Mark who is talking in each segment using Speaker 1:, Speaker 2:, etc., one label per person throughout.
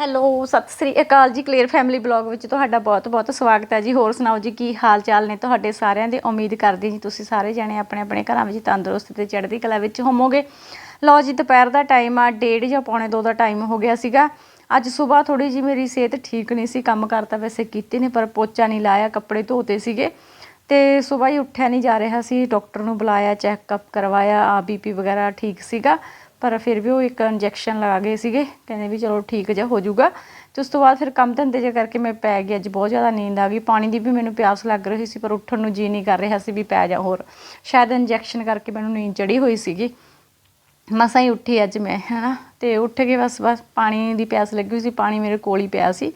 Speaker 1: Hello, Sat Sri ਅਕਾਲ ਜੀ clear family blog ਵਿੱਚ ਤੁਹਾਡਾ ਬਹੁਤ-ਬਹੁਤ ਸਵਾਗਤ ਹੈ ਜੀ। ਹੋਰ ਸੁਣਾਓ ਜੀ, ਕੀ ਹਾਲ ਚਾਲ ਨੇ ਤੁਹਾਡੇ ਸਾਰਿਆਂ ਦੇ? ਉਮੀਦ ਕਰਦੀ ਜੀ ਤੁਸੀਂ ਸਾਰੇ ਜਾਣੇ ਆਪਣੇ ਆਪਣੇ ਘਰਾਂ ਵਿੱਚ ਤੰਦਰੁਸਤ ਤੇ ਚੜ੍ਹਦੀ ਕਲਾ ਵਿੱਚ ਹੋਵੋਗੇ। ਲਓ ਜੀ, ਦੁਪਹਿਰ ਦਾ ਟਾਈਮ ਆ, ਡੇਢ ਜਾਂ ਪੌਣੇ ਦੋ ਦਾ ਟਾਈਮ ਹੋ ਗਿਆ ਸੀਗਾ। ਅੱਜ ਸਵੇਰ ਥੋੜੀ ਜੀ ਮੇਰੀ ਸਿਹਤ ਠੀਕ ਨਹੀਂ ਸੀ, ਕੰਮ ਕਰਤਾ ਵੈਸੇ ਕੀਤੇ ਨੇ, ਪਰ ਪੋਚਾ ਨਹੀਂ ਲਾਇਆ, ਕੱਪੜੇ ਧੋਤੇ ਸੀਗੇ। ਤੇ ਸਵੇਰ ਹੀ ਉੱਠਿਆ ਨਹੀਂ ਜਾ ਰਿਹਾ ਸੀ, ਡਾਕਟਰ ਨੂੰ ਬੁਲਾਇਆ ਚੈੱਕਅਪ ਕਰਵਾਇਆ ਆ ਬੀਪੀ ਵਗੈਰਾ ਠੀਕ ਸੀਗਾ। ਪਰ ਫਿਰ ਵੀ ਉਹ ਇੱਕ ਇੰਜੈਕਸ਼ਨ ਲਗਾ ਗਏ ਸੀਗੇ। ਕਹਿੰਦੇ ਵੀ ਚਲੋ ਠੀਕ ਜਿਹਾ ਹੋ ਜਾਊਗਾ। ਤੇ ਉਸ ਤੋਂ ਬਾਅਦ ਫਿਰ ਕੰਮ ਧੰਦੇ ਜੇ ਕਰਕੇ ਮੈਂ ਪੈ ਗਈ। ਅੱਜ ਬਹੁਤ ਜ਼ਿਆਦਾ ਨੀਂਦ ਆ ਗਈ। ਪਾਣੀ ਦੀ ਵੀ ਮੈਨੂੰ ਪਿਆਸ ਲੱਗ ਰਹੀ ਸੀ, ਪਰ ਉੱਠਣ ਨੂੰ ਜੀ ਨਹੀਂ ਕਰ ਰਿਹਾ ਸੀ ਵੀ ਪੈ ਜਾ ਹੋਰ। ਸ਼ਾਇਦ ਇੰਜੈਕਸ਼ਨ ਕਰਕੇ ਮੈਨੂੰ ਨੀਂਦ ਚੜੀ ਹੋਈ ਸੀਗੀ। ਮਸਾਂ ਹੀ ਉੱਠੀ ਅੱਜ ਮੈਂ, ਹਨਾ? ਤੇ ਉੱਠ ਕੇ ਬਸ ਬਸ ਪਾਣੀ ਦੀ ਪਿਆਸ ਲੱਗੀ ਹੋਈ ਸੀ। ਪਾਣੀ ਮੇਰੇ ਕੋਲ ਹੀ ਪਿਆ ਸੀ।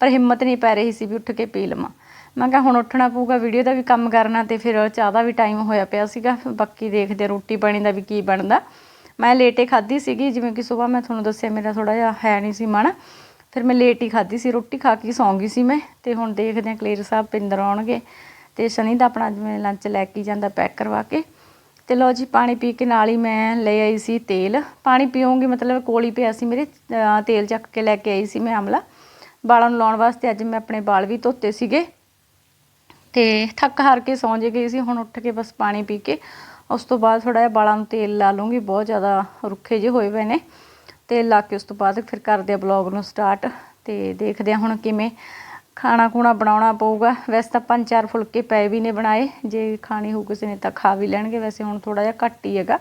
Speaker 1: ਪਰ ਹਿੰਮਤ ਨਹੀਂ ਪੈ ਰਹੀ ਸੀ ਵੀ ਉੱਠ ਕੇ ਪੀ ਲਵਾਂ। ਮੈਂ ਕਿਹਾ ਹੁਣ ਉੱਠਣਾ ਪਊਗਾ ਵੀਡੀਓ ਦਾ ਵੀ ਕੰਮ ਕਰਨਾ ਤੇ ਫਿਰ ਚਾਹ ਦਾ ਵੀ ਟਾਈਮ ਹੋਇਆ ਪਿਆ ਸੀਗਾ। ਬਾਕੀ ਦੇਖਦੇ ਰੋਟੀ ਪਾਣੀ ਦਾ ਵੀ ਕੀ ਬਣਦਾ। ਮੈਂ ਲੇਟੇ ਖਾਧੀ ਸੀਗੀ, ਜਿਵੇਂ ਕਿ ਸਵੇਰ ਮੈਂ ਤੁਹਾਨੂੰ ਦੱਸਿਆ ਮੇਰਾ ਥੋੜਾ ਜਿਹਾ ਹੈ ਨਹੀਂ ਸੀ ਮਨ। ਫਿਰ ਮੈਂ ਲੇਟ ਹੀ ਖਾਧੀ ਸੀ, ਰੋਟੀ ਖਾ ਕੇ ਸੌਂ ਗਈ ਸੀ ਮੈਂ। ਤੇ ਹੁਣ ਦੇਖਦੇ ਹਾਂ ਕਲੀਅਰ ਸਾਹਿਬ ਪਿੰਦਰ ਆਉਣਗੇ ਤੇ ਸਨੀ ਦਾ ਆਪਣਾ ਜਿਵੇਂ ਲੰਚ ਲੈ ਕੇ ਜਾਂਦਾ ਪੈਕ ਕਰਵਾ ਕੇ। ਤੇ ਲੋ ਜੀ, ਪਾਣੀ ਪੀ ਕੇ ਨਾਲ ਹੀ ਮੈਂ ਲੈ ਆਈ ਸੀ ਤੇਲ। ਪਾਣੀ ਪੀਉਂਗੀ ਮਤਲਬ ਕੋਲ ਹੀ ਪਿਆ ਸੀ ਮੇਰੇ ਤੇਲ ਚੱਕ ਕੇ ਲੈ ਕੇ ਆਈ ਸੀ ਮੈਂ ਆਮਲਾ। ਵਾਲਾਂ ਨੂੰ ਲਾਉਣ ਵਾਸਤੇ ਅੱਜ ਮੈਂ ਆਪਣੇ ਵਾਲ ਵੀ ਧੋਤੇ ਸੀਗੇ। ਤੇ ਥੱਕ ਹਾਰ ਕੇ ਸੌਂ ਜੇ ਗਈ ਸੀ, ਹੁਣ ਉੱਠ ਕੇ ਬਸ ਪਾਣੀ ਪੀ ਕੇ ਉਸ ਤੋਂ ਬਾਅਦ ਥੋੜਾ ਜਿਹਾ ਵਾਲਾਂ ਨੂੰ ਤੇਲ ਲਾ ਲੂੰਗੀ ਬਹੁਤ ਜ਼ਿਆਦਾ ਰੁੱਖੇ ਜਿਹੇ ਹੋਏ ਪਏ ਨੇ। ਤੇਲ ਲਾ ਕੇ ਉਸ ਤੋਂ ਬਾਅਦ ਫਿਰ ਕਰਦੇ ਆ ਬਲੌਗ ਨੂੰ ਸਟਾਰਟ ਤੇ ਦੇਖਦੇ ਆ ਹੁਣ ਕਿਵੇਂ ਖਾਣਾ ਖੂਣਾ ਬਣਾਉਣਾ ਪਊਗਾ। ਵੈਸੇ ਤਾਂ ਪੰਜ ਚਾਰ ਫੁਲਕੇ ਪਏ ਵੀ ਨੇ ਬਣਾਏ, ਜੇ ਖਾਣੇ ਹੋ ਕਿਸੇ ਨੇ ਤਾਂ ਖਾ ਵੀ ਲੈਣਗੇ। ਵੈਸੇ ਹੁਣ ਥੋੜਾ ਜਿਹਾ ਘੱਟ ਹੀ ਹੈਗਾ।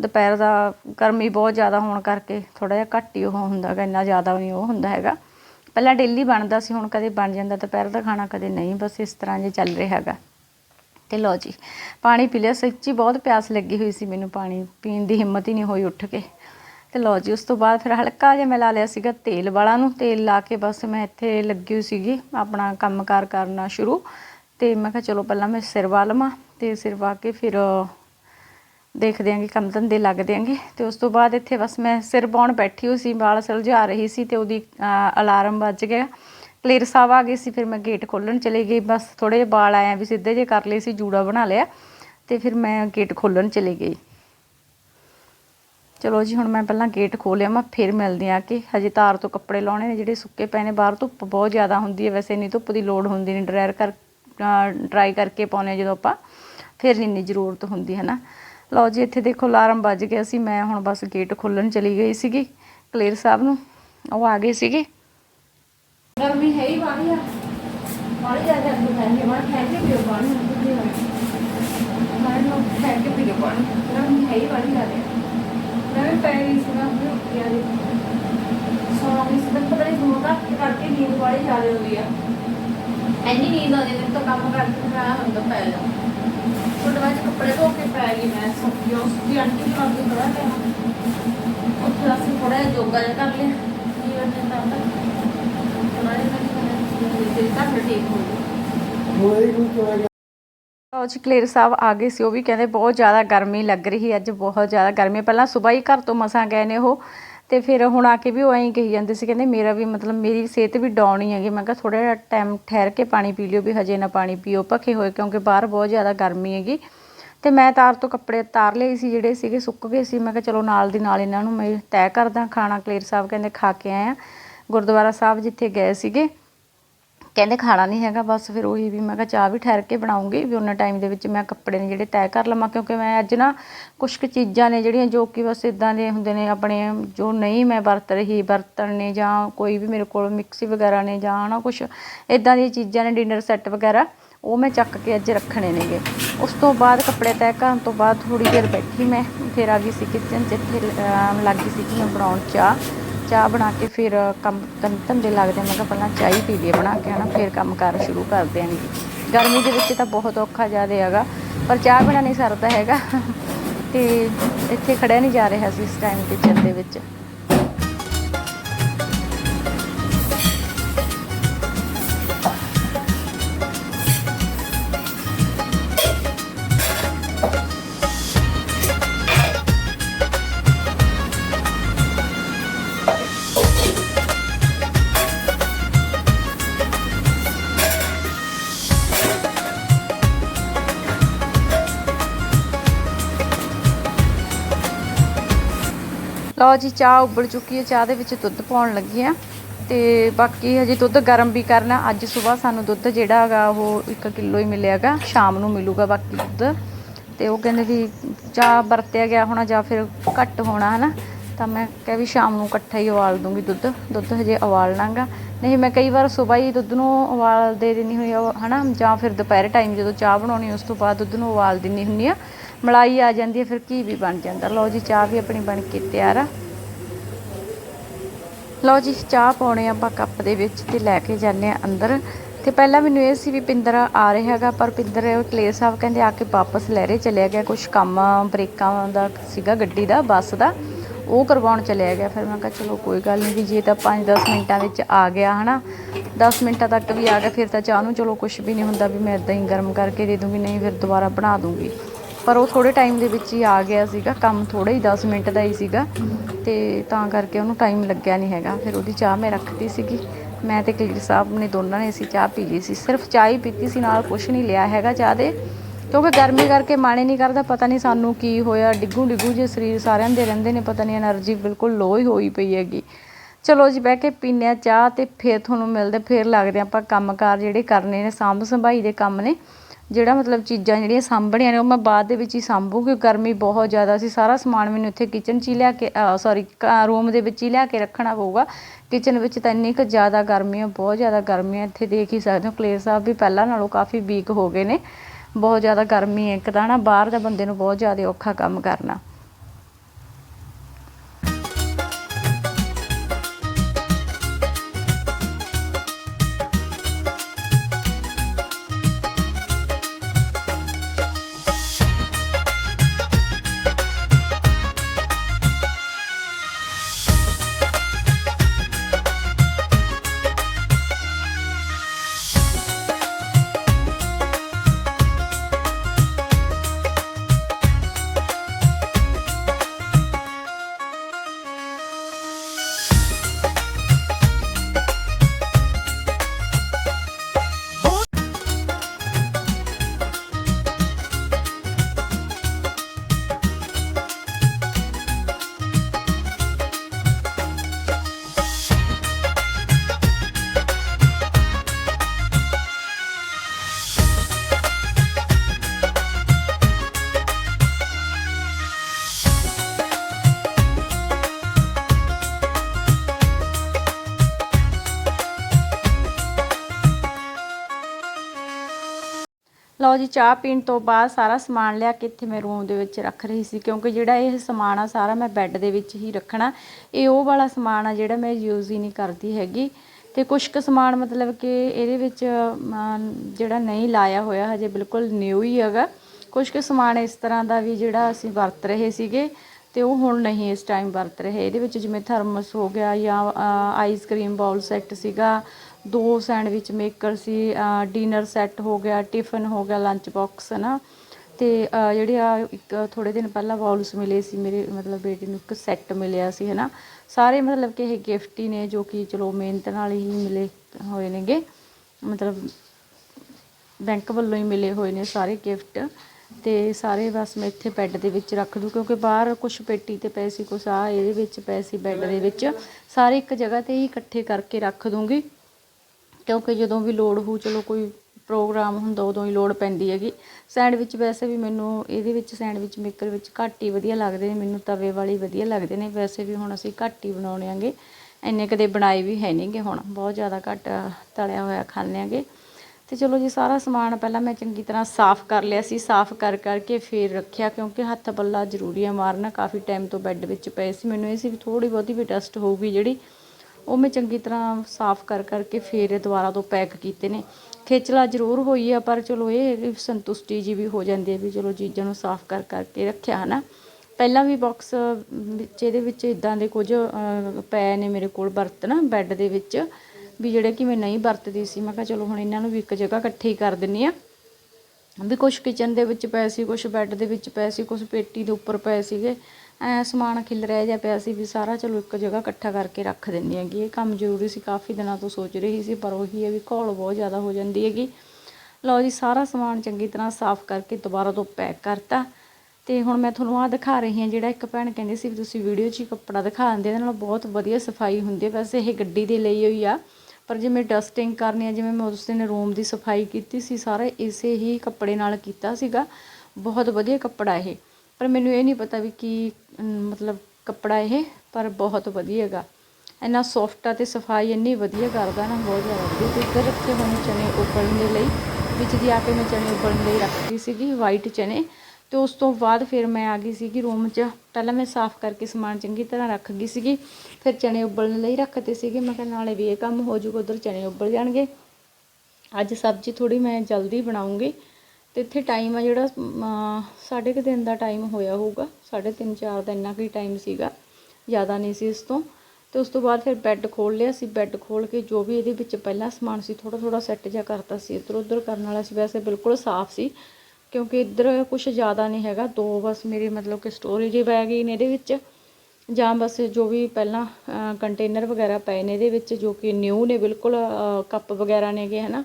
Speaker 1: ਦੁਪਹਿਰ ਦਾ ਗਰਮੀ ਬਹੁਤ ਜ਼ਿਆਦਾ ਹੋਣ ਕਰਕੇ ਥੋੜਾ ਜਿਹਾ ਘੱਟ ਹੀ ਉਹ ਹੁੰਦਾ ਹੈਗਾ, ਇੰਨਾ ਜ਼ਿਆਦਾ ਨਹੀਂ ਉਹ ਹੁੰਦਾ ਹੈਗਾ। ਪਹਿਲਾਂ ਡੇਲੀ ਬਣਦਾ ਸੀ, ਹੁਣ ਕਦੇ ਬਣ ਜਾਂਦਾ। ਦੁਪਹਿਰ ਦਾ ਖਾਣਾ ਕਦੇ ਨਹੀਂ, ਬਸ ਇਸ ਤਰ੍ਹਾਂ ਜੇ ਚੱਲ ਰਿਹਾ ਹੈਗਾ। ਤੇ ਲਓ ਜੀ, ਪਾਣੀ ਪੀ ਲਿਆ, ਸੱਚੀ ਬਹੁਤ ਪਿਆਸ ਲੱਗੀ ਹੋਈ ਸੀ ਮੈਨੂੰ ਪਾਣੀ, ਪੀਣ ਦੀ ਹਿੰਮਤ ਹੀ ਨਹੀਂ ਹੋਈ ਉੱਠ ਕੇ। ਤੇ ਲਓ ਜੀ, ਉਸ ਤੋਂ ਬਾਅਦ ਫਿਰ ਹਲਕਾ ਜਿਹਾ ਮੈਂ ਲਾ ਲਿਆ ਸੀਗਾ ਤੇਲ ਵਾਲਾ ਨੂੰ, ਤੇਲ ਲਾ ਕੇ ਬਸ ਮੈਂ ਇੱਥੇ ਲੱਗੀ ਹੋਈ ਸੀਗੀ, ਆਪਣਾ ਕੰਮਕਾਰ ਕਰਨਾ ਸ਼ੁਰੂ। ਤੇ ਮੈਂ ਕਿਹਾ ਚਲੋ ਪਹਿਲਾਂ ਮੈਂ ਸਿਰ ਵਾ ਲਵਾਂ ਤੇ ਸਿਰ ਵਾ ਕੇ ਫਿਰ ਦੇਖਦੇ ਆਂਗੇ ਕੰਮ ਧੰਦੇ ਲੱਗਦੇ ਆਂਗੇ ਤੇ ਉਸ ਤੋਂ ਬਾਅਦ ਇੱਥੇ ਬਸ ਮੈਂ ਸਿਰ ਪਾਉਣ ਬੈਠੀ ਹੋਈ ਸੀ, ਵਾਲ ਸੁਲਝਾ ਰਹੀ ਸੀ ਤੇ ਉਹਦੀ ਅਲਾਰਮ ਵੱਜ ਗਿਆ। ਕਲੀਅਰ ਸਾਹਿਬ ਆ ਗਏ ਸੀ, ਫਿਰ ਮੈਂ ਗੇਟ ਖੋਲਣ ਚਲੀ ਗਈ। ਬਸ ਥੋੜੇ ਜਿਹੇ ਬਾਲ ਆਇਆ ਵੀ ਸਿੱਧੇ ਜੇ ਕਰ ਲਏ ਸੀ, ਜੂੜਾ ਬਣਾ ਲਿਆ ਤੇ ਫਿਰ ਮੈਂ ਗੇਟ ਖੋਲਣ ਚਲੀ ਗਈ। ਚਲੋ ਜੀ, ਹੁਣ ਮੈਂ ਪਹਿਲਾਂ ਗੇਟ ਖੋਲਿਆ ਮੈਂ ਫਿਰ ਮਿਲਦੀ ਆ ਕਿ ਹਜੇ ਤਾਰ ਤੋਂ ਕੱਪੜੇ ਲਾਉਣੇ ਨੇ, ਜਿਹੜੇ ਸੁੱਕੇ ਪਏ ਨੇ। ਬਾਹਰ ਧੁੱਪ ਬਹੁਤ ਜ਼ਿਆਦਾ ਹੁੰਦੀ ਹੈ, ਵੈਸੇ ਨਹੀਂ ਧੁੱਪ ਦੀ ਲੋੜ ਹੁੰਦੀ ਨਹੀਂ। ਡਰਾਇਰ ਕਰ ਡਰਾਈ ਕਰਕੇ ਪਾਉਨੇ ਆ ਜਦੋਂ ਆਪਾਂ, ਫਿਰ ਨਹੀਂ ਇੰਨੀ ਜ਼ਰੂਰਤ ਹੁੰਦੀ ਹੈ ਨਾ ਲਓ ਜੀ, ਇੱਥੇ ਦੇਖੋ ਅਲਾਰਮ ਵੱਜ ਗਿਆ ਸੀ, ਮੈਂ ਹੁਣ ਬਸ ਗੇਟ ਖੋਲਣ ਚਲੀ ਗਈ ਸੀਗੀ ਕਲੀਅਰ ਸਾਹਿਬ ਨੂੰ, ਉਹ ਆ ਗਏ ਸੀਗੇ। ਗਰਮੀ ਹੈ ਹੀ ਬਾਹਰ ਆ। ਬਾਹਰ ਜਾ ਜਾ ਕੇ ਖਾਣੇ ਬਾਹਰ ਖਾ ਕੇ ਪੀਓ ਪਾਣੀ ਹੁੰਦੀ ਹੈ ਬਾਹਰ ਨੂੰ ਖਾ ਕੇ ਪੀਓ ਪਾਣੀ। ਗਰਮੀ ਹੈ ਹੀ ਬਾਹਰ ਜਾ ਰਿਹਾ ਮੈਂ ਵੀ ਪੈ ਗਈ ਸੀ ਨਾ ਮੈਂ ਉੱਠੀ ਆ ਜੀ ਸੌਂ ਗਈ ਸੀ। ਤਾਂ ਪਤਾ ਨਹੀਂ ਸੌਂਦਾ ਕਰਕੇ ਨੀਂਦ ਬੜੀ ਜ਼ਿਆਦਾ ਹੁੰਦੀ ਆ। ਐਨੀ ਨੀਂਦ ਆਉਂਦੀ ਮੈਨੂੰ ਤਾਂ ਕੰਮ ਕਰਕੇ ਮੈਂ ਹੁੰਦਾ ਪੈ ਜਾ। ਬਾਅਦ 'ਚ ਕੱਪੜੇ ਧੋ ਕੇ ਪੈ ਗਈ ਮੈਂ ਸੌਂਗੀ ਉਸ ਦੀ ਆਂਟੀ ਨੂੰ ਕੰਮ ਥੋੜਾ ਟਾਈਮ। ਉੱਥੇ ਅਸੀਂ ਥੋੜਾ ਯੋਗਾ ਜਿਹਾ ਕਰ ਲਿਆ। ਜੀਵਨ ਦੇ ਤਾਂ? ਥੋੜਾ ਜਿਹਾ ਮੈਂ ਤੇ ਤਾਂ ਫਿਰ ਠੀਕ ਸਾਹਿਬ ਆ ਗਏ ਸੀ, ਉਹ ਵੀ ਕਹਿੰਦੇ ਬਹੁਤ ਜ਼ਿਆਦਾ ਗਰਮੀ ਲੱਗ ਰਹੀ ਅੱਜ ਬਹੁਤ ਜ਼ਿਆਦਾ ਗਰਮੀ ਹੈ। ਪਹਿਲਾਂ ਸਵੇਰ ਹੀ ਘਰ ਤੋਂ ਮਸਾਂ ਗਏ ਨੇ ਉਹ ਤੇ ਫਿਰ ਹੁਣ ਆ ਕੇ ਵੀ ਉਹ ਐਂ ਕਹੀ ਜਾਂਦੇ ਸੀ, ਕਹਿੰਦੇ ਮੇਰਾ ਵੀ ਮਤਲਬ ਮੇਰੀ ਸਿਹਤ ਵੀ ਡਾਊਨ ਹੀ ਹੈਗੀ। ਮੈਂ ਕਿਹਾ ਥੋੜਾ ਜਿਹਾ ਟਾਈਮ ਠਹਿਰ ਕੇ ਪਾਣੀ ਪੀ ਲਿਓ ਵੀ ਹਜੇ ਨਾ ਪਾਣੀ ਪੀਓ, ਭੱਖੇ ਹੋਏ ਕਿਉਂਕਿ ਬਾਹਰ ਬਹੁਤ ਜ਼ਿਆਦਾ ਗਰਮੀ ਹੈਗੀ। ਤੇ ਮੈਂ ਤਾਰ ਤੋਂ ਕੱਪੜੇ ਤਾਰ ਲਏ ਸੀ, ਜਿਹੜੇ ਸੀਗੇ ਸੁੱਕ ਗਏ ਸੀ। ਮੈਂ ਕਿਹਾ ਚਲੋ ਨਾਲ ਦੀ ਨਾਲ ਇਹਨਾਂ ਨੂੰ ਮੈਂ ਤੈਅ ਕਰਦਾ ਖਾਣਾ। ਕਲੇਰ ਸਾਹਿਬ ਕਹਿੰਦੇ ਖਾ ਕੇ ਆਏ ਆ। ਗੁਰਦੁਆਰਾ ਸਾਹਿਬ ਜਿੱਥੇ ਗਏ ਸੀਗੇ। ਕਹਿੰਦੇ ਖਾਣਾ ਨਹੀਂ ਹੈਗਾ ਬਸ ਫਿਰ ਉਹੀ ਵੀ ਮੈਂ ਕਿਹਾ ਚਾਹ ਵੀ ਠਹਿਰ ਕੇ ਬਣਾਉਂਗੀ ਵੀ ਉਹਨਾਂ ਟਾਈਮ ਦੇ ਵਿੱਚ ਮੈਂ ਕੱਪੜੇ ਨੇ ਜਿਹੜੇ ਤੈਅ ਕਰ ਲਵਾਂ ਕਿਉਂਕਿ ਮੈਂ ਅੱਜ ਨਾ ਕੁਝ ਕੁ ਚੀਜ਼ਾਂ ਨੇ ਜਿਹੜੀਆਂ ਜੋ ਕਿ ਬਸ ਇਦਾਂ ਦੇ ਹੁੰਦੇ ਨੇ ਆਪਣੇ ਜੋ ਨਹੀਂ ਮੈਂ ਵਰਤ ਰਹੀ ਬਰਤਨ ਨੇ ਜਾਂ ਕੋਈ ਵੀ ਮੇਰੇ ਕੋਲ ਮਿਕਸੀ ਵਗੈਰਾ ਨੇ ਜਾਂ ਨਾ ਕੁਝ ਇਦਾਂ ਦੀਆਂ ਚੀਜ਼ਾਂ ਨੇ ਡਿਨਰ ਸੈੱਟ ਵਗੈਰਾ ਉਹ ਮੈਂ ਚੱਕ ਕੇ ਅੱਜ ਰੱਖਣੇ ਨੇਗੇ। ਉਸ ਤੋਂ ਬਾਅਦ ਕੱਪੜੇ ਤੈਅ ਕਰਨ ਤੋਂ ਬਾਅਦ ਥੋੜੀ ਦੇਰ ਬੈਠੀ ਮੈਂ ਫਿਰ ਆ ਗਈ ਸੀ ਕਿਚਨ 'ਚ ਇੱਥੇ ਅਹ, ਲੱਗ ਗਈ ਸੀ ਕਿ ਮੈਂ ਬਣਾਉਣ ਚਾਹ। ਚਾਹ ਬਣਾ ਕੇ ਫਿਰ ਕੰਮ ਕੰਮ ਧੰਦੇ ਲੱਗਦੇ ਮੈਂ ਕਿਹਾ ਪਹਿਲਾਂ ਚਾਹ ਹੀ ਪੀ ਲਈਏ, ਬਣਾ ਕੇ ਹਨਾ, ਫਿਰ ਕੰਮ ਕਾਰ ਸ਼ੁਰੂ ਕਰਦੇ ਆਂਗੇ ਗਰਮੀ ਦੇ ਵਿੱਚ ਤਾਂ ਬਹੁਤ ਔਖਾ ਜ਼ਿਆਦਾ ਹੈਗਾ, ਪਰ ਚਾਹ ਬਿਨਾਂ ਨਹੀਂ ਸਰਦਾ ਹੈਗਾ। ਤੇ ਇੱਥੇ ਖੜਿਆ ਨਹੀਂ ਜਾ ਰਿਹਾ ਸੀ ਇਸ ਟਾਈਮ ਕਿਚਨ ਦੇ ਵਿੱਚ। ਲਓ ਜੀ ਚਾਹ ਉੱਬਲ ਚੁੱਕੀ ਹੈ, ਚਾਹ ਦੇ ਵਿੱਚ ਦੁੱਧ ਪਾਉਣ ਲੱਗੀ ਆ ਤੇ ਬਾਕੀ ਹਜੇ ਦੁੱਧ ਗਰਮ ਵੀ ਕਰਨਾ, ਅੱਜ ਸਵੇਰ ਸਾਨੂੰ ਦੁੱਧ ਜਿਹੜਾ ਹੈਗਾ ਉਹ 1 ਕਿਲੋ ਹੀ ਮਿਲਿਆਗਾ ਸ਼ਾਮ ਨੂੰ ਮਿਲੂਗਾ ਬਾਕੀ ਦੁੱਧ ਤੇ ਉਹ ਕਹਿੰਦੇ ਵੀ ਚਾਹ ਵਰਤਿਆ ਗਿਆ ਹੋਣਾ ਜਾਂ ਫਿਰ ਘੱਟ ਹੋਣਾ, ਹਨਾ? ਤਾਂ ਮੈਂ ਕਿਹਾ ਵੀ ਸ਼ਾਮ ਨੂੰ ਇਕੱਠਾ ਹੀ ਉਬਾਲ ਦੂੰਗੀ ਦੁੱਧ। ਦੁੱਧ ਹਜੇ ਉਬਾਲਣਾਗਾ। ਨਹੀਂ, ਮੈਂ ਕਈ ਵਾਰ ਸਵੇਰ ਹੀ ਦੁੱਧ ਨੂੰ ਉਬਾਲ ਦੇ ਦਿੰਦੀ ਹੋਈ ਆ ਹਨਾ? ਜਾਂ ਫਿਰ ਦੁਪਹਿਰ ਟਾਈਮ ਜਦੋਂ ਚਾਹ ਬਣਾਉਣੀ, ਉਸ ਤੋਂ ਬਾਅਦ ਦੁੱਧ ਨੂੰ ਉਬਾਲ ਦਿੰਦੀ ਹੁੰਦੀ ਆ ਮਲਾਈ ਆ ਜਾਂਦੀ ਹੈ, ਫਿਰ ਘੀ ਵੀ ਬਣ ਜਾਂਦਾ। ਲਓ ਜੀ, ਚਾਹ ਵੀ ਆਪਣੀ ਬਣ ਕੇ ਤਿਆਰ ਆ। ਲਓ ਜੀ, ਚਾਹ ਪਾਉਣੇ ਆਪਾਂ ਕੱਪ ਦੇ ਵਿੱਚ ਤੇ ਲੈ ਕੇ ਜਾਂਦੇ ਆ ਅੰਦਰ। ਤੇ ਪਹਿਲਾਂ ਮੈਨੂੰ ਇਹ ਸੀ ਵੀ ਪਿੰਦਰ ਆ ਰਿਹਾ ਹੈਗਾ, ਪਰ ਪਿੰਦਰ ਕਲੇਰ ਸਾਹਿਬ ਕਹਿੰਦੇ ਆ ਕੇ ਵਾਪਸ ਲੈ ਰਹੇ, ਚਲਿਆ ਗਿਆ। ਕੁਝ ਕੰਮ, ਬ੍ਰੇਕਾਂ ਦਾ ਸੀਗਾ, ਗੱਡੀ ਦਾ, ਬੱਸ ਦਾ। ਉਹ ਕਰਵਾਉਣ ਚਲਿਆ ਗਿਆ। ਫਿਰ ਮੈਂ ਕਿਹਾ, ਚਲੋ ਕੋਈ ਗੱਲ ਨਹੀਂ ਵੀ ਜੇ ਤਾਂ 5-10 ਮਿੰਟਾਂ ਵਿੱਚ ਆ ਗਿਆ, ਹਨਾ। 10 ਮਿੰਟਾਂ ਤੱਕ ਵੀ ਆ ਗਿਆ, ਫਿਰ ਤਾਂ ਚਾਹ ਨੂੰ ਚਲੋ ਕੁਝ ਵੀ ਨਹੀਂ ਹੁੰਦਾ ਵੀ ਮੈਂ ਇਦਾਂ ਹੀ ਗਰਮ ਕਰਕੇ ਦੇ ਦੂੰਗੀ, ਨਹੀਂ ਫਿਰ ਦੁਬਾਰਾ ਬਣਾ ਦੂੰਗੀ। ਪਰ ਉਹ ਥੋੜੇ ਟਾਈਮ ਦੇ ਵਿੱਚ ਹੀ ਆ ਗਿਆ ਸੀਗਾ, ਕੰਮ ਥੋੜਾ ਹੀ 10 ਮਿੰਟ ਦਾ ਹੀ ਸੀਗਾ। ਤੇ ਤਾਂ ਕਰਕੇ ਉਹਨੂੰ ਟਾਈਮ ਲੱਗਿਆ ਨਹੀਂ ਹੈਗਾ। ਫਿਰ ਉਹਦੀ ਚਾਹ ਮੈਂ ਰੱਖਤੀ ਸੀਗੀ। ਮੈਂ ਤੇ ਕਲੀਰ ਸਾਹਿਬ ਨੇ ਦੋਨਾਂ ਨੇ ਅਸੀਂ ਚਾਹ ਪੀ ਲਈ ਸੀ। ਸਿਰਫ ਚਾਹ ਹੀ ਪੀਤੀ ਸੀ, ਨਾਲ ਕੁਝ ਨਹੀਂ ਲਿਆ ਹੈਗਾ ਚਾਹ ਦੇ। ਕਿਉਂਕਿ ਗਰਮੀ ਕਰਕੇ ਮਾਣੇ ਨਹੀਂ ਕਰਦਾ, ਪਤਾ ਨਹੀਂ ਸਾਨੂੰ ਕੀ ਹੋਇਆ, ਡਿੱਗੂ ਡਿੱਗੂ ਜੇ ਸਰੀਰ ਸਾਰਿਆਂ ਦੇ ਰਹਿੰਦੇ ਨੇ, ਪਤਾ ਨਹੀਂ એનર્ਜੀ ਬਿਲਕੁਲ ਲੋ ਹੀ ਹੋਈ ਪਈ ਹੈਗੀ। ਚਲੋ ਜੀ, ਬਹਿ ਕੇ ਪੀਨੇ ਆ ਚਾਹ ਤੇ ਫੇਰ ਤੁਹਾਨੂੰ ਮਿਲਦੇ, ਫੇਰ ਲੱਗਦੇ ਆਪਾਂ ਕੰਮ ਕਾਰ ਜਿਹੜੇ ਕਰਨੇ ਨੇ, ਸਾਂਭ ਸੰਭਾਈ ਦੇ ਕੰਮ ਨੇ, ਜਿਹੜਾ ਮਤਲਬ ਚੀਜ਼ਾਂ ਜਿਹੜੀਆਂ ਸਾਂਭਣੀਆਂ ਨੇ, ਉਹ ਮੈਂ ਬਾਅਦ ਦੇ ਵਿੱਚ ਹੀ ਸਾਂਭੂ, ਕਿਉਂਕਿ ਗਰਮੀ ਬਹੁਤ ਜ਼ਿਆਦਾ ਸੀ, ਸਾਰਾ ਸਮਾਨ ਮੈਨੂੰ ਇੱਥੇ ਕਿਚਨ 'ਚ ਹੀ ਲਿਆ ਕੇ ਸੌਰੀ ਰੂਮ ਦੇ ਵਿੱਚ ਹੀ ਲਿਆ ਕੇ ਰੱਖਣਾ ਪਊਗਾ। ਕਿਚਨ ਵਿੱਚ ਤਾਂ ਇੰਨੀ ਕੁ ਜ਼ਿਆਦਾ ਗਰਮੀ ਹੈ ਬਹੁਤ ਜ਼ਿਆਦਾ ਗਰਮੀ ਹੈ ਇੱਥੇ ਦੇਖ ਹੀ ਸਕਦੇ ਹੋ, ਕਲੇਰ ਸਾਹਿਬ ਵੀ ਪਹਿਲਾਂ ਨਾਲੋਂ ਕਾਫੀ ਵੀਕ ਹੋ ਗਏ ਨੇ। ਬਹੁਤ ਜ਼ਿਆਦਾ ਗਰਮੀ ਹੈ। ਇੱਕ ਤਾਂ ਨਾ ਬਾਹਰ ਦਾ ਬੰਦੇ ਨੂੰ ਬਹੁਤ ਜ਼ਿਆਦਾ ਔਖਾ ਕੰਮ ਕਰਨਾ। ਲਓ ਜੀ, ਚਾਹ ਪੀਣ ਤੋਂ ਬਾਅਦ ਸਾਰਾ ਸਮਾਨ ਲਿਆ ਕੇ ਇੱਥੇ ਮੈਂ ਰੂਮ ਦੇ ਵਿੱਚ ਰੱਖ ਰਹੀ ਸੀ, ਕਿਉਂਕਿ ਜਿਹੜਾ ਇਹ ਸਮਾਨ ਆ, ਸਾਰਾ ਮੈਂ ਬੈੱਡ ਦੇ ਵਿੱਚ ਹੀ ਰੱਖਣਾ। ਇਹ ਉਹ ਵਾਲਾ ਸਮਾਨ ਆ ਜਿਹੜਾ ਮੈਂ ਯੂਜ਼ ਹੀ ਨਹੀਂ ਕਰਦੀ ਹੈਗੀ। ਤੇ ਕੁਝ ਕੁ ਸਮਾਨ ਮਤਲਬ ਕਿ ਇਹਦੇ ਵਿੱਚ ਜਿਹੜਾ ਨਹੀਂ ਲਾਇਆ ਹੋਇਆ, ਹਜੇ ਬਿਲਕੁਲ ਨਿਊ ਹੀ ਹੈਗਾ। ਕੁਝ ਕੁ ਸਮਾਨ ਇਸ ਤਰ੍ਹਾਂ ਦਾ ਵੀ ਜਿਹੜਾ ਅਸੀਂ ਵਰਤ ਰਹੇ ਸੀਗੇ, ਤੇ ਉਹ ਹੁਣ ਨਹੀਂ ਇਸ ਟਾਈਮ ਵਰਤ ਰਹੇ। ਇਹਦੇ ਵਿੱਚ ਜਿਵੇਂ ਥਰਮਸ ਹੋ ਗਿਆ ਜਾਂ ਆਈਸ ਆਈਸਕ੍ਰੀਮ ਬਾਉਲ ਸੈੱਟ ਸੀਗਾ ਦੋ ਸੈਂਡਵਿਚ ਮੇਕਰ ਸੀ ਡਿਨਰ ਸੈੱਟ ਹੋ ਗਿਆ, ਟਿਫਨ ਹੋ ਗਿਆ ਲੰਚ ਬਾਕਸ ਨਾ ਤੇ ਜਿਹੜੇ ਆ ਇੱਕ ਥੋੜੇ ਦਿਨ ਪਹਿਲਾਂ ਬਾਉਲਸ ਮਿਲੇ ਸੀ, ਮੇਰੇ ਮਤਲਬ ਬੇਟੀ ਨੂੰ ਇੱਕ ਸੈੱਟ ਮਿਲਿਆ ਸੀ ਹੈ ਨਾ ਸਾਰੇ ਮਤਲਬ ਕਿ ਇਹ ਗਿਫਟ ਹੀ ਨੇ, ਜੋ ਕਿ ਚਲੋ ਮਿਹਨਤ ਨਾਲ ਹੀ ਮਿਲੇ ਹੋਏ ਨੇਗੇ। ਮਤਲਬ ਬੈਂਕ ਵੱਲੋਂ ਹੀ ਮਿਲੇ ਹੋਏ ਨੇ ਸਾਰੇ ਗਿਫਟ ਤੇ ਸਾਰੇ ਬਸ ਮੈਂ ਇੱਥੇ ਬੈੱਡ ਦੇ ਵਿੱਚ ਰੱਖ ਦੂੰ ਕਿਉਂਕਿ ਬਾਹਰ ਕੁਝ ਪੇਟੀ ਤੇ ਪਏ ਸੀ, ਕੁਛ ਆ, ਇਹਦੇ ਵਿੱਚ ਪਏ ਸੀ ਬੈੱਡ ਦੇ ਵਿੱਚ। ਸਾਰੇ ਇੱਕ ਜਗ੍ਹਾ ਤੇ ਹੀ ਇਕੱਠੇ ਕਰਕੇ ਰੱਖ ਦੂੰਗੀ ਕਿਉਂਕਿ ਜਦੋਂ ਵੀ ਲੋੜ ਹੋ ਚਲੋ ਕੋਈ ਪ੍ਰੋਗਰਾਮ ਹੁੰਦਾ, ਉਦੋਂ ਹੀ ਲੋੜ ਪੈਂਦੀ ਹੈਗੀ। ਸੈਂਡਵਿਚ ਵੈਸੇ ਵੀ ਮੈਨੂੰ ਇਹਦੇ ਵਿੱਚ ਸੈਂਡਵਿਚ ਮੇਕਰ ਵਿੱਚ ਘੱਟ ਹੀ ਵਧੀਆ ਲੱਗਦੇ ਨੇ, ਮੈਨੂੰ ਤਵੇ ਵਾਲੀ ਵਧੀਆ ਲੱਗਦੇ ਨੇ। ਵੈਸੇ ਵੀ ਹੁਣ ਅਸੀਂ ਘੱਟ ਹੀ ਬਣਾਉਣੇ ਆਂਗੇ ਇੰਨੇ ਕਦੇ ਬਣਾਏ ਵੀ ਹੈ ਨਹੀਂਗੇ ਹੁਣ, ਬਹੁਤ ਜ਼ਿਆਦਾ ਘੱਟ ਤਲਿਆ ਹੋਇਆ ਖਾਂਦੇ ਆਂਗੇ ਤੇ ਚਲੋ ਜੀ, ਸਾਰਾ ਸਮਾਨ ਪਹਿਲਾਂ ਮੈਂ ਚੰਗੀ ਤਰ੍ਹਾਂ ਸਾਫ਼ ਕਰ ਲਿਆ ਸੀ। ਸਾਫ਼ ਕਰ ਕਰਕੇ ਫੇਰ ਰੱਖਿਆ, ਕਿਉਂਕਿ ਹੱਥ ਪੱਲਾ ਜ਼ਰੂਰੀ ਹੈ ਮਾਰਨਾ। ਕਾਫੀ ਟਾਈਮ ਤੋਂ ਬੈੱਡ ਵਿੱਚ ਪਏ ਸੀ। ਮੈਨੂੰ ਇਹ ਸੀ ਵੀ ਥੋੜੀ ਬਹੁਤੀ ਵੀ ਡਸਟ ਹੋਊਗੀ ਜਿਹੜੀ ਉਹ ਮੈਂ ਚੰਗੀ ਤਰ੍ਹਾਂ ਸਾਫ਼ ਕਰ ਕਰਕੇ ਫੇਰ ਦੁਬਾਰਾ ਤੋਂ ਪੈਕ ਕੀਤੇ ਨੇ। ਖੇਚਲਾ ਜ਼ਰੂਰ ਹੋਈ ਆ, ਪਰ ਚਲੋ ਇਹ ਸੰਤੁਸ਼ਟੀ ਜੀ ਵੀ ਹੋ ਜਾਂਦੀ ਹੈ ਵੀ ਚਲੋ ਚੀਜ਼ਾਂ ਨੂੰ ਸਾਫ਼ ਕਰ ਕਰਕੇ ਰੱਖਿਆ, ਹਨਾ। ਪਹਿਲਾਂ ਵੀ ਬਾਕਸ ਵਿੱਚ ਇਹਦੇ ਵਿੱਚ ਇਦਾਂ ਦੇ ਕੁਝ ਪਏ ਨੇ ਮੇਰੇ ਕੋਲ ਬਰਤਨ ਬੈੱਡ ਦੇ ਵਿੱਚ ਵੀ ਜਿਹੜੇ ਕਿ ਮੈਂ ਨਹੀਂ ਵਰਤਦੀ ਸੀ। ਮੈਂ ਕਿਹਾ ਚਲੋ ਹੁਣ ਇਹਨਾਂ ਨੂੰ ਵੀ ਇੱਕ ਜਗ੍ਹਾ ਇਕੱਠੇ ਹੀ ਕਰ ਦਿੰਨੀ ਆ ਵੀ ਕੁਝ ਕਿਚਨ ਦੇ ਵਿੱਚ ਪਏ ਸੀ ਕੁਝ ਬੈੱਡ ਦੇ ਵਿੱਚ ਪਏ ਸੀ ਕੁਝ ਪੇਟੀ ਦੇ ਉੱਪਰ ਪਏ ਸੀਗੇ। ਐ ਸਮਾਨ ਖਿਲ ਰਿਹਾ ਜਿਹਾ ਪਿਆ ਸੀ ਵੀ ਸਾਰਾ ਚਲੋ ਇੱਕ ਜਗ੍ਹਾ ਇਕੱਠਾ ਕਰਕੇ ਰੱਖ ਦਿੰਦੀ ਹੈਗੀ। ਇਹ ਕੰਮ ਜ਼ਰੂਰੀ ਸੀ, ਕਾਫੀ ਦਿਨਾਂ ਤੋਂ ਸੋਚ ਰਹੀ ਸੀ, ਪਰ ਉਹੀ ਹੈ ਵੀ ਘੋਲ ਬਹੁਤ ਜ਼ਿਆਦਾ ਹੋ ਜਾਂਦੀ ਹੈਗੀ। ਲਓ ਜੀ, ਸਾਰਾ ਸਮਾਨ ਚੰਗੀ ਤਰ੍ਹਾਂ ਸਾਫ਼ ਕਰਕੇ ਦੁਬਾਰਾ ਤੋਂ ਪੈਕ ਕਰਤਾ। ਤੇ ਹੁਣ ਮੈਂ ਤੁਹਾਨੂੰ ਆ ਦਿਖਾ ਰਹੀ ਹਾਂ, ਜਿਹੜਾ ਇੱਕ ਭੈਣ ਕਹਿੰਦੀ ਸੀ ਵੀ ਤੁਸੀਂ ਵੀਡੀਓ 'ਚ ਹੀ ਕੱਪੜਾ ਦਿਖਾ ਦਿੰਦੇ ਇਹਦੇ ਨਾਲ ਬਹੁਤ ਵਧੀਆ ਸਫ਼ਾਈ ਹੁੰਦੀ ਹੈ। ਵੈਸੇ ਇਹ ਗੱਡੀ ਦੇ ਲਈ ਹੋਈ ਆ। ਪਰ ਜਿਵੇਂ ਡਸਟਿੰਗ ਕਰਨੀ ਆ, ਜਿਵੇਂ ਮੈਂ ਉਸ ਦਿਨ ਰੂਮ ਦੀ ਸਫ਼ਾਈ ਕੀਤੀ ਸੀ, ਸਾਰਾ ਇਸੇ ਹੀ ਕੱਪੜੇ ਨਾਲ ਕੀਤਾ ਸੀਗਾ। ਬਹੁਤ ਵਧੀਆ ਕੱਪੜਾ ਇਹ। ਪਰ ਮੈਨੂੰ ਇਹ ਨਹੀਂ ਪਤਾ ਵੀ ਕੀ ਮਤਲਬ ਕੱਪੜਾ ਇਹ, ਪਰ ਬਹੁਤ ਵਧੀਆ ਹੈਗਾ ਇੰਨਾ ਸੌਫਟ ਆ ਤੇ ਸਫ਼ਾਈ ਇੰਨੀ ਵਧੀਆ ਕਰਦਾ ਨਾ, ਬਹੁਤ ਜ਼ਿਆਦਾ ਵਧੀਆ। ਤੇ ਇੱਧਰ ਰੱਖੇ ਹੋਏ ਨੇ ਚਨੇ ਉਬਲਣ ਦੇ ਲਈ, ਵਿੱਚ ਦੀ ਆ ਕੇ ਮੈਂ ਚਨੇ ਉਬਲਣ ਲਈ ਰੱਖਦੀ ਸੀਗੀ ਵਾਈਟ ਚਨੇ। ਤੇ ਉਸ ਤੋਂ ਬਾਅਦ ਫਿਰ ਮੈਂ ਆ ਗਈ ਸੀਗੀ ਰੂਮ 'ਚ। ਪਹਿਲਾਂ ਮੈਂ ਸਾਫ਼ ਕਰਕੇ ਸਮਾਨ ਚੰਗੀ ਤਰ੍ਹਾਂ ਰੱਖ ਗਈ ਸੀਗੀ। ਫਿਰ ਚਣੇ ਉਬਲਣ ਲਈ ਰੱਖਤੇ ਸੀਗੇ। ਮੈਂ ਕਿਹਾ ਨਾਲੇ ਵੀ ਇਹ ਕੰਮ ਹੋ ਜਾਊਗਾ, ਉਧਰ ਚਣੇ ਉਬਲ ਜਾਣਗੇ। ਅੱਜ ਸਬਜ਼ੀ ਥੋੜੀ ਮੈਂ ਜਲਦੀ ਬਣਾਉਂਗੀ। ਤੇ ਇੱਥੇ ਟਾਈਮ ਆ ਜਿਹੜਾ ਸਾਢੇ ਕੁ ਦਿਨ ਦਾ ਟਾਈਮ ਹੋਇਆ ਹੋਊਗਾ। ਸਾਢੇ ਤਿੰਨ ਚਾਰ ਦਾ ਇੰਨਾ ਕੁ ਟਾਈਮ ਸੀਗਾ। ਜ਼ਿਆਦਾ ਨਹੀਂ ਸੀ ਇਸ ਤੋਂ। ਤੇ ਉਸ ਤੋਂ ਬਾਅਦ ਫਿਰ ਬੈੱਡ ਖੋਲ ਲਿਆ ਸੀ। ਬੈੱਡ ਖੋਲ ਕੇ ਜੋ ਵੀ ਇਹਦੇ ਵਿੱਚ ਪਹਿਲਾਂ ਸਮਾਨ ਸੀ ਥੋੜਾ ਥੋੜਾ ਸੈੱਟ ਜਿਹਾ ਕਰਤਾ ਸੀ। ਇੱਧਰ ਉੱਧਰ ਕਰਨ ਵਾਲਾ ਸੀ। ਵੈਸੇ ਬਿਲਕੁਲ ਸਾਫ਼ ਸੀ। ਕਿਉਂਕਿ ਇੱਧਰ ਕੁਝ ਜ਼ਿਆਦਾ ਨਹੀਂ ਹੈਗਾ ਦੋ ਬਸ ਮੇਰੇ ਮਤਲਬ ਕਿ ਸਟੋਰੇਜ ਹੀ ਬੈਗ ਗਈ ਨੇ ਇਹਦੇ ਵਿੱਚ। ਜਾਂ ਬਸ ਜੋ ਵੀ ਪਹਿਲਾਂ ਕੰਟੇਨਰ ਵਗੈਰਾ ਪਏ ਨੇ ਇਹਦੇ ਵਿੱਚ ਜੋ ਕਿ ਨਿਊ ਨੇ ਬਿਲਕੁਲ ਕੱਪ ਵਗੈਰਾ ਨੇਗੇ ਹਨਾ।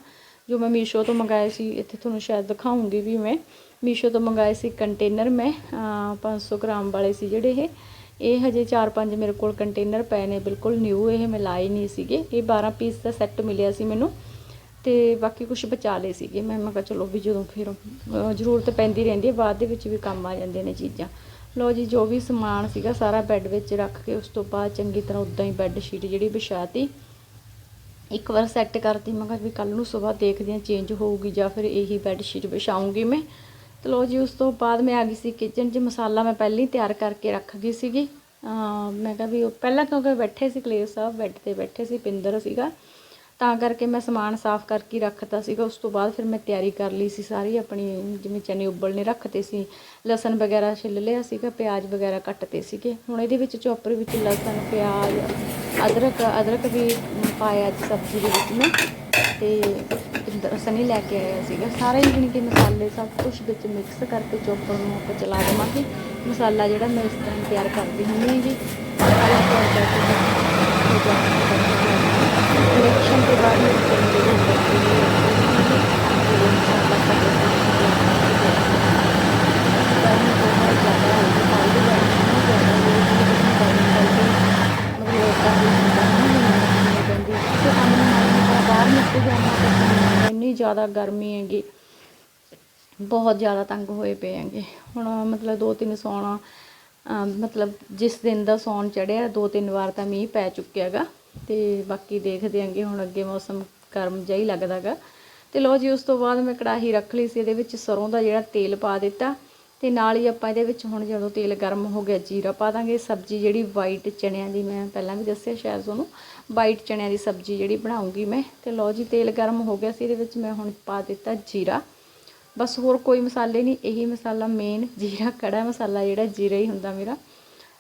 Speaker 1: ਜੋ ਮੈਂ ਮੀਸ਼ੋ ਤੋਂ ਮੰਗਾਏ ਸੀ ਇੱਥੇ ਤੁਹਾਨੂੰ ਸ਼ਾਇਦ ਦਿਖਾਉਂਗੀ ਵੀ ਮੈਂ। ਮੀਸ਼ੋ ਤੋਂ ਮੰਗਾਏ ਸੀ ਕੰਟੇਨਰ ਮੈਂ ਅਹ, 500 ਗ੍ਰਾਮ ਵਾਲੇ ਸੀ ਜਿਹੜੇ ਇਹ। ਇਹ ਹਜੇ 4-5 ਮੇਰੇ ਕੋਲ ਕੰਟੇਨਰ ਪਏ ਨੇ ਬਿਲਕੁਲ ਨਿਊ ਇਹ ਮੈਂ ਲਾਏ ਨਹੀਂ ਸੀਗੇ। ਇਹ 12 ਪੀਸ ਦਾ ਸੈੱਟ ਮਿਲਿਆ ਸੀ ਮੈਨੂੰ। ਤੇ ਬਾਕੀ ਕੁਝ ਬਚਾ ਲਏ ਸੀਗੇ। ਮੈਂ ਮੈਂ ਕਿਹਾ ਚਲੋ ਵੀ ਜਦੋਂ ਫਿਰ ਅਹ, ਜ਼ਰੂਰਤ ਪੈਂਦੀ ਰਹਿੰਦੀ ਹੈ ਬਾਅਦ ਦੇ ਵਿੱਚ ਵੀ ਕੰਮ ਆ ਜਾਂਦੇ ਨੇ ਚੀਜ਼ਾਂ। ਲਓ ਜੀ ਜੋ ਵੀ ਸਮਾਨ ਸੀਗਾ ਸਾਰਾ ਬੈੱਡ ਵਿੱਚ ਰੱਖ ਕੇ ਉਸ ਤੋਂ ਬਾਅਦ ਚੰਗੀ ਤਰ੍ਹਾਂ ਉਦਾਂ ਹੀ ਬੈੱਡ ਸ਼ੀਟ ਜਿਹੜੀ ਵਿਛਾਤੀ ਇੱਕ ਵਾਰ ਸੈੱਟ ਕਰਤੀ ਮੈਂ ਕਿਹਾ ਵੀ ਕੱਲ ਨੂੰ ਸਵੇਰ ਦੇਖਦੇ ਹਾਂ ਚੇਂਜ ਹੋਊਗੀ ਜਾਂ ਫਿਰ ਇਹੀ ਬੈੱਡ ਸ਼ੀਟ ਵਿਛਾਉਂਗੀ ਮੈਂ। ਤੇ ਲਓ ਜੀ ਉਸ ਤੋਂ ਬਾਅਦ ਮੈਂ ਆ ਗਈ ਸੀ ਕਿਚਨ 'ਚ ਮਸਾਲਾ ਮੈਂ ਪਹਿਲਾਂ ਹੀ ਤਿਆਰ ਕਰਕੇ ਰੱਖ ਗਈ ਸੀਗੀ। ਅਹ ਮੈਂ ਕਿਹਾ ਵੀ ਉਹ ਪਹਿਲਾਂ ਕਿਉਂਕਿ ਬੈਠੇ ਸੀ ਕਲੇਰ ਸਾਹਿਬ ਬੈੱਡ ਤੇ ਬੈਠੇ ਸੀ ਪਿੰਦਰ ਸੀਗਾ। ਤਾਂ ਕਰਕੇ ਮੈਂ ਸਮਾਨ ਸਾਫ਼ ਕਰਕੇ ਹੀ ਰੱਖਤਾ ਸੀਗਾ। ਉਸ ਤੋਂ ਬਾਅਦ ਫਿਰ ਮੈਂ ਤਿਆਰੀ ਕਰ ਲਈ ਸੀ ਸਾਰੀ, ਆਪਣੀ ਜਿਵੇਂ ਚਨੇ ਉਬਲਣੇ ਰੱਖਤੇ ਸੀ, ਲਸਣ ਵਗੈਰਾ ਛਿੱਲ ਲਿਆ ਸੀਗਾ, ਪਿਆਜ਼ ਵਗੈਰਾ ਕੱਟਤੇ ਸੀਗੇ। ਹੁਣ ਇਹਦੇ ਵਿੱਚ ਚੋਪਰ ਵਿੱਚ ਲਸਣ, ਪਿਆਜ਼, ਅਦਰਕ ਅਦਰਕ ਵੀ ਪਾਇਆ ਅੱਜ ਸਬਜ਼ੀ ਦੇ ਵਿੱਚ ਮੈਂ। ਤੇ ਪਿੰਦਰ ਸਨੀ ਲੈ ਕੇ ਆਇਆ ਸੀਗਾ। ਸਾਰੇ ਜਿਹੜੇ ਕਿ ਮਸਾਲੇ ਸਭ ਕੁਝ ਵਿੱਚ ਮਿਕਸ ਕਰਕੇ ਚੋਪਰ ਨੂੰ ਆਪਾਂ ਚਲਾ ਦੇਵਾਂਗੇ। ਮਸਾਲਾ ਜਿਹੜਾ ਮੈਂ ਇਸ ਤਰ੍ਹਾਂ ਤਿਆਰ ਕਰਦੀ ਹੁੰਦੀ ਹਾਂ ਜੀ। ਮਸਾਲਾ ਤਿਆਰ ਕਰਕੇ ਹੋ ਜਾਣਾ ਇਲੈਕਸ਼ਨ ਤੋਂ ਬਾਹਰ ਨਿਕਲ ਜਾਣਾ ਇੰਨੀ ਜ਼ਿਆਦਾ ਗਰਮੀ ਹੈਗੀ। ਬਹੁਤ ਜ਼ਿਆਦਾ ਤੰਗ ਹੋਏ ਪਏ ਹੈਗੇ। ਹੁਣ ਮਤਲਬ ਦੋ ਤਿੰਨ ਸੌਣ ਮਤਲਬ ਜਿਸ ਦਿਨ ਦਾ ਸੌਣ ਚੜਿਆ ਦੋ ਤਿੰਨ ਵਾਰ ਤਾਂ ਮੀਂਹ ਪੈ ਚੁੱਕਿਆ ਹੈਗਾ। ਤੇ ਬਾਕੀ ਦੇਖਦੇ ਆਂਗੇ ਹੁਣ ਅੱਗੇ ਮੌਸਮ ਗਰਮ ਜਿਹਾ ਹੀ ਲੱਗਦਾ ਗਾ ਤੇ ਲੋ ਜੀ, ਉਸ ਤੋਂ ਬਾਅਦ ਮੈਂ ਕੜਾਹੀ ਰੱਖ ਲਈ ਸੀ, ਇਹਦੇ ਵਿੱਚ ਸਰੋਂ ਦਾ ਜਿਹੜਾ ਤੇਲ ਪਾ ਦਿੱਤਾ। ਤੇ ਨਾਲ ਹੀ ਆਪਾਂ ਇਹਦੇ ਵਿੱਚ ਹੁਣ ਜਦੋਂ ਤੇਲ ਗਰਮ ਹੋ ਗਿਆ, ਜੀਰਾ ਪਾ ਦਾਂਗੇ। ਸਬਜ਼ੀ ਜਿਹੜੀ ਵਾਈਟ ਚਣਿਆਂ ਦੀ ਮੈਂ ਪਹਿਲਾਂ ਵੀ ਦੱਸਿਆ ਸ਼ਾਇਦ ਤੁਹਾਨੂੰ ਵਾਈਟ ਚਣਿਆਂ ਦੀ ਸਬਜ਼ੀ ਜਿਹੜੀ ਬਣਾਉਂਗੀ ਮੈਂ। ਤੇ ਲੋ ਜੀ, ਤੇਲ ਗਰਮ ਹੋ ਗਿਆ ਸੀ, ਇਹਦੇ ਵਿੱਚ ਮੈਂ ਹੁਣ ਪਾ ਦਿੱਤਾ ਜੀਰਾ। ਬਸ ਹੋਰ ਕੋਈ ਮਸਾਲੇ ਨਹੀਂ, ਇਹੀ ਮਸਾਲਾ ਮੇਨ ਜੀਰਾ, ਕੜਾ ਮਸਾਲਾ ਜਿਹੜਾ ਜੀਰਾ ਹੀ ਹੁੰਦਾ ਮੇਰਾ।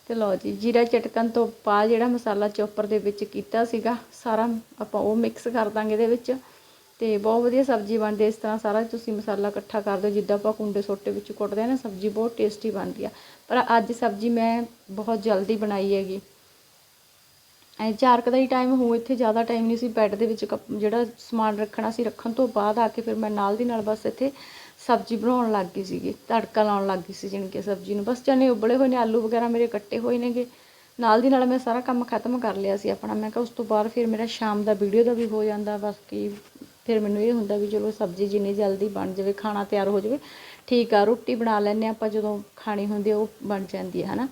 Speaker 1: ਤੇ ਲਓ ਜੀ, ਜੀਰਾ ਚਟਕਣ ਤੋਂ ਬਾਅਦ ਜਿਹੜਾ ਮਸਾਲਾ ਚੋਪਰ ਦੇ ਵਿੱਚ ਕੀਤਾ ਸੀਗਾ, ਸਾਰਾ ਆਪਾਂ ਉਹ ਮਿਕਸ ਕਰ ਦਾਂਗੇ ਇਹਦੇ ਵਿੱਚ ਤੇ ਬਹੁਤ ਵਧੀਆ ਸਬਜ਼ੀ ਬਣਦੀ ਹੈ, ਇਸ ਤਰ੍ਹਾਂ ਸਾਰਾ ਤੁਸੀਂ ਮਸਾਲਾ ਇਕੱਠਾ ਕਰ ਦਿਓ, ਜਿੱਦਾਂ ਆਪਾਂ ਕੁੰਡੇ ਸੋਟੇ ਵਿੱਚ ਕੁੱਟਦੇ ਆ ਨਾ, ਸਬਜ਼ੀ ਬਹੁਤ ਟੇਸਟੀ ਬਣਦੀ ਆ। ਪਰ ਅੱਜ ਸਬਜ਼ੀ ਮੈਂ ਬਹੁਤ ਜਲਦੀ ਬਣਾਈ ਹੈਗੀ। ਐ ਚਾਰ ਕੁ ਦਾ ਹੀ ਟਾਈਮ ਹੋ, ਇੱਥੇ ਜ਼ਿਆਦਾ ਟਾਈਮ ਨਹੀਂ ਸੀ ਬੈੱਡ ਦੇ ਵਿੱਚ ਕੱਪ- ਜਿਹੜਾ ਸਮਾਨ ਰੱਖਣਾ ਸੀ ਰੱਖਣ ਤੋਂ ਬਾਅਦ ਆ ਕੇ ਫਿਰ ਮੈਂ ਨਾਲ ਦੀ ਨਾਲ ਬਸ ਇੱਥੇ ਸਬਜ਼ੀ ਬਣਾਉਣ ਲੱਗ ਗਈ ਸੀਗੀ, ਤੜਕਾ ਲਾਉਣ ਲੱਗ ਗਈ ਸੀ ਜਾਣੀ ਕਿ ਸਬਜ਼ੀ ਨੂੰ। ਬਸ ਚਨੇ ਉਬਲੇ ਹੋਏ ਨੇ, ਆਲੂ ਵਗੈਰਾ ਮੇਰੇ ਕੱਟੇ ਹੋਏ ਨੇਗੇ। ਨਾਲ ਦੀ ਨਾਲ ਮੈਂ ਸਾਰਾ ਕੰਮ ਖਤਮ ਕਰ ਲਿਆ ਸੀ ਆਪਣਾ। ਮੈਂ ਕਿਹਾ ਉਸ ਤੋਂ ਬਾਅਦ ਫਿਰ ਮੇਰਾ ਸ਼ਾਮ ਦਾ ਵੀਡੀਓ ਦਾ ਵੀ ਹੋ ਜਾਂਦਾ, ਬਸ ਕੀ ਫਿਰ ਮੈਨੂੰ ਇਹ ਹੁੰਦਾ ਵੀ ਚਲੋ ਸਬਜ਼ੀ ਜਿੰਨੀ ਜਲਦੀ ਬਣ ਜਾਵੇ, ਖਾਣਾ ਤਿਆਰ ਹੋ ਜਾਵੇ, ਠੀਕ ਆ, ਰੋਟੀ ਬਣਾ ਲੈਂਦੇ ਹਾਂ ਆਪਾਂ ਜਦੋਂ ਖਾਣੀ ਹੁੰਦੀ ਆ, ਉਹ ਬਣ ਜਾਂਦੀ ਹੈ ਹਨਾ?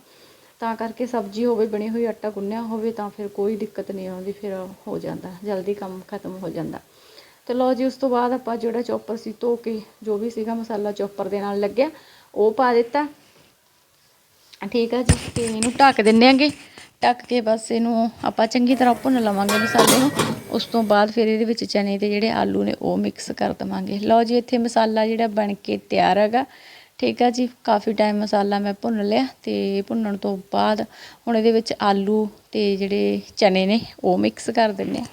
Speaker 1: ਤਾਂ ਕਰਕੇ ਸਬਜ਼ੀ ਹੋਵੇ, ਬਣੀ ਹੋਈ ਆਟਾ ਗੁੰਨਿਆ ਹੋਵੇ ਤਾਂ ਫਿਰ ਕੋਈ ਦਿੱਕਤ ਨਹੀਂ ਆਉਂਦੀ, ਫਿਰ ਹੋ ਜਾਂਦਾ, ਜਲਦੀ ਕੰਮ ਖਤਮ ਹੋ ਜਾਂਦਾ। ਤੇ ਲਓ ਜੀ, ਉਸ ਤੋਂ ਬਾਅਦ ਆਪਾਂ ਜਿਹੜਾ ਚੋਪਰ ਸੀ ਧੋ ਕੇ, ਜੋ ਵੀ ਸੀਗਾ ਮਸਾਲਾ ਚੌਪਰ ਦੇ ਨਾਲ ਲੱਗਿਆ, ਉਹ ਪਾ ਦਿੱਤਾ। ਠੀਕ ਆ ਜੀ, ਤੇ ਇਹਨੂੰ ਢੱਕ ਦਿੰਦੇ ਆਂਗੇ। ਢੱਕ ਕੇ ਬਸ ਇਹਨੂੰ ਆਪਾਂ ਚੰਗੀ ਤਰ੍ਹਾਂ ਭੁੰਨ ਲਵਾਂਗੇ ਮਸਾਲੇ ਨੂੰ। ਉਸ ਤੋਂ ਬਾਅਦ ਫਿਰ ਇਹਦੇ ਵਿੱਚ ਚਨੇ ਤੇ ਜਿਹੜੇ ਆਲੂ ਨੇ, ਉਹ ਮਿਕਸ ਕਰ ਦਵਾਂਗੇ। ਲਓ ਜੀ, ਇੱਥੇ ਮਸਾਲਾ ਜਿਹੜਾ ਬਣ ਕੇ ਤਿਆਰ ਹੈਗਾ। ਠੀਕ ਆ ਜੀ, ਕਾਫੀ ਟਾਈਮ ਮਸਾਲਾ ਮੈਂ ਭੁੰਨ ਲਿਆ ਤੇ ਭੁੰਨਣ ਤੋਂ ਬਾਅਦ ਹੁਣ ਇਹਦੇ ਵਿੱਚ ਆਲੂ ਤੇ ਜਿਹੜੇ ਚਨੇ ਨੇ ਉਹ ਮਿਕਸ ਕਰ ਦਿੰਦੇ ਆ।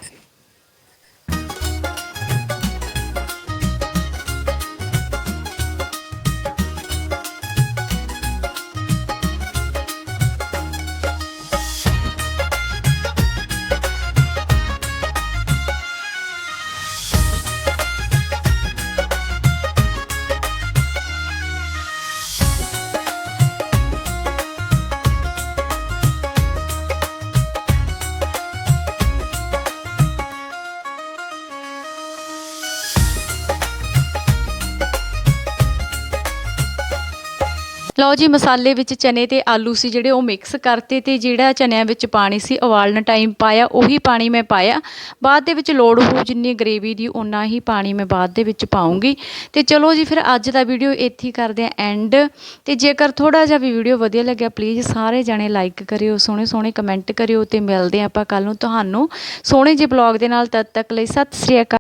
Speaker 1: ਲਓ ਜੀ, ਮਸਾਲੇ ਵਿੱਚ ਚਨੇ ਤੇ ਆਲੂ ਸੀ ਜਿਹੜੇ ਉਹ ਮਿਕਸ ਕਰਤੇ ਤੇ ਜਿਹੜਾ ਚਨਿਆਂ ਵਿੱਚ ਪਾਣੀ ਸੀ, ਉਬਾਲਣ ਟਾਈਮ ਪਾਇਆ, ਉਹੀ ਪਾਣੀ ਮੈਂ ਪਾਇਆ। ਬਾਅਦ ਦੇ ਵਿੱਚ ਲੋੜ ਹੋ ਜਿੰਨੀ ਗ੍ਰੇਵੀ ਦੀ ਉਨਾ ਹੀ ਪਾਣੀ ਮੈਂ ਬਾਅਦ ਦੇ ਵਿੱਚ ਪਾਉਂਗੀ ਤੇ ਚਲੋ ਜੀ, ਫਿਰ ਅੱਜ ਦਾ ਵੀਡੀਓ ਇੱਥੇ ਹੀ ਕਰਦੇ ਆ ਐਂਡ ਤੇ ਜੇਕਰ ਥੋੜਾ ਜਿਹਾ ਵੀ ਵੀਡੀਓ ਵਧੀਆ ਲੱਗਿਆ ਪਲੀਜ਼ ਸਾਰੇ ਜਣੇ ਲਾਈਕ ਕਰਿਓ ਸੋਹਣੇ ਸੋਹਣੇ ਕਮੈਂਟ ਕਰਿਓ ਤੇ ਮਿਲਦੇ ਹਾਂ ਆਪਾਂ ਕੱਲ ਨੂੰ ਤੁਹਾਨੂੰ। ਸੋਹਣੇ ਜਿਹੇ ਬਲੌਗ ਦੇ ਨਾਲ ਤਦ ਤੱਕ ਲਈ ਸਤਿ ਸ੍ਰੀ ਅਕਾਲ।